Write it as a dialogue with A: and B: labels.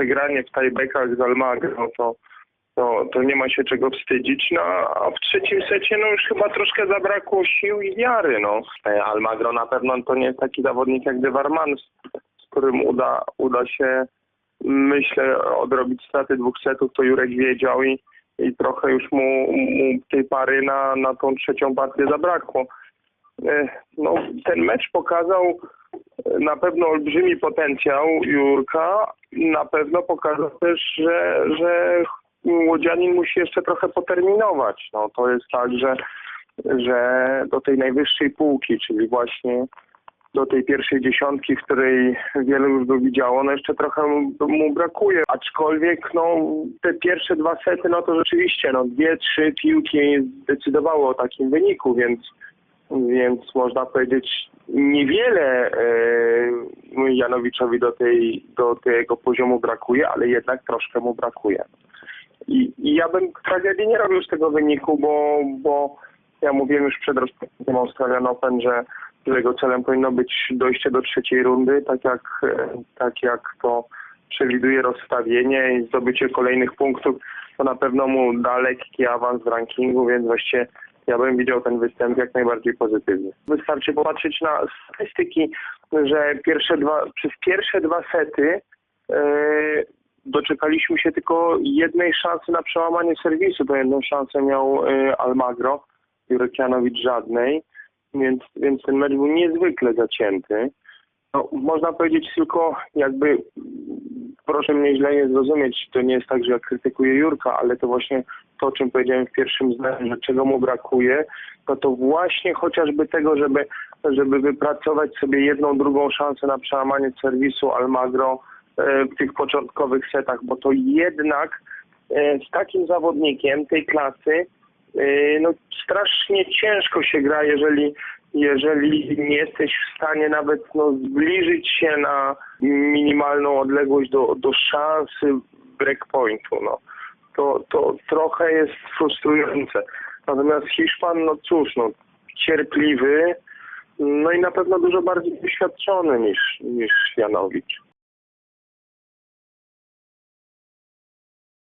A: przegranie w tiebreakach z Almagro, to, to, to nie ma się czego wstydzić. No a w trzecim secie no już chyba troszkę zabrakło sił i wiary. No. E, Almagro na pewno to nie jest taki zawodnik jak Dewarman, z, z którym uda, uda się myślę odrobić straty dwóch setów, to Jurek wiedział i, i trochę już mu, mu tej pary na, na tą trzecią partię zabrakło. E, No, ten mecz pokazał e, na pewno olbrzymi potencjał Jurka. Na pewno pokazał też, że, że Łodzianin musi jeszcze trochę poterminować. No, to jest tak, że, że do tej najwyższej półki, czyli właśnie do tej pierwszej dziesiątki, w której wielu już go widziało, no jeszcze trochę mu, brakuje. Aczkolwiek no, te pierwsze dwa sety, no to rzeczywiście no, dwie, trzy piłki zdecydowały o takim wyniku, więc więc można powiedzieć niewiele e, Janowiczowi do, tej, do tego poziomu brakuje, ale jednak troszkę mu brakuje. I, I ja bym tragedii nie robił z tego wyniku, bo, bo ja mówiłem już przed rozpoczęciem Australian Open, że, jego celem powinno być dojście do trzeciej rundy, tak jak, e, tak jak to przewiduje rozstawienie i zdobycie kolejnych punktów, to na pewno mu da lekki awans w rankingu, więc właściwie ja bym widział ten występ jak najbardziej pozytywnie. Wystarczy popatrzeć na statystyki, że pierwsze dwa, przez pierwsze dwa sety e, doczekaliśmy się tylko jednej szansy na przełamanie serwisu. To jedną szansę miał e, Almagro, Jurek Janowicz żadnej, więc, więc ten mecz był niezwykle zacięty. No, można powiedzieć tylko jakby, proszę mnie źle nie zrozumieć, to nie jest tak, że ja krytykuję Jurka, ale to właśnie to, o czym powiedziałem w pierwszym zdaniu, że czego mu brakuje, no to właśnie chociażby tego, żeby, żeby wypracować sobie jedną, drugą szansę na przełamanie serwisu Almagro e, w tych początkowych setach, bo to jednak e, z takim zawodnikiem tej klasy e, no, strasznie ciężko się gra, jeżeli, jeżeli nie jesteś w stanie nawet no, zbliżyć się na minimalną odległość do, do szansy breakpointu. No. To, to trochę jest frustrujące. Natomiast Hiszpan, no cóż, no, cierpliwy, no i na pewno dużo bardziej doświadczony niż, niż Janowicz.